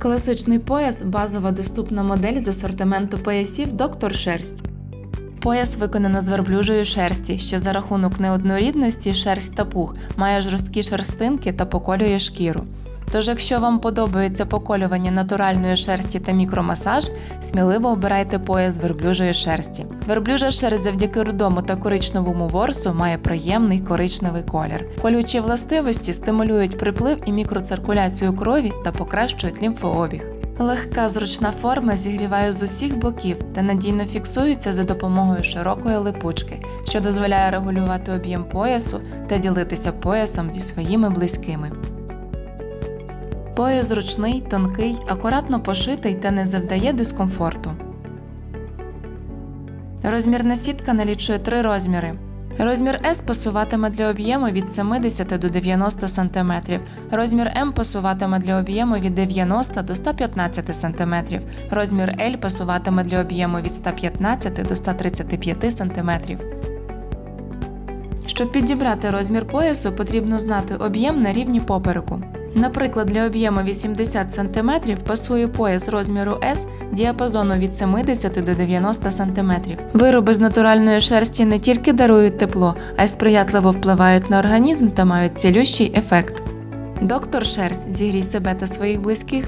Класичний пояс базова доступна модель з асортименту поясів Доктор Шерсть. Пояс виконано з верблюжої шерсті, що за рахунок неоднорідності шерсть та пух має жорсткі шерстинки та поколює шкіру. Тож, якщо вам подобається поколювання натуральної шерсті та мікромасаж, сміливо обирайте пояс верблюжої шерсті. Верблюжа шерсть завдяки рудому та коричневому ворсу має приємний коричневий колір. Колючі властивості стимулюють приплив і мікроциркуляцію крові та покращують лімфообіг. Легка зручна форма зігріває з усіх боків та надійно фіксується за допомогою широкої липучки, що дозволяє регулювати об'єм поясу та ділитися поясом зі своїми близькими. Пояс зручний, тонкий, акуратно пошитий та не завдає дискомфорту. Розмірна сітка налічує три розміри. Розмір S пасуватиме для об'єму від 70 до 90 см. Розмір М пасуватиме для об'єму від 90 до 115 см. Розмір L пасуватиме для об'єму від 115 до 135 см. Щоб підібрати розмір поясу, потрібно знати об'єм на рівні попереку. Наприклад, для об'єму 80 см пасує пояс розміру S діапазону від 70 до 90 см. Вироби з натуральної шерсті не тільки дарують тепло, а й сприятливо впливають на організм та мають цілющий ефект. Доктор Шерсть зігрій себе та своїх близьких.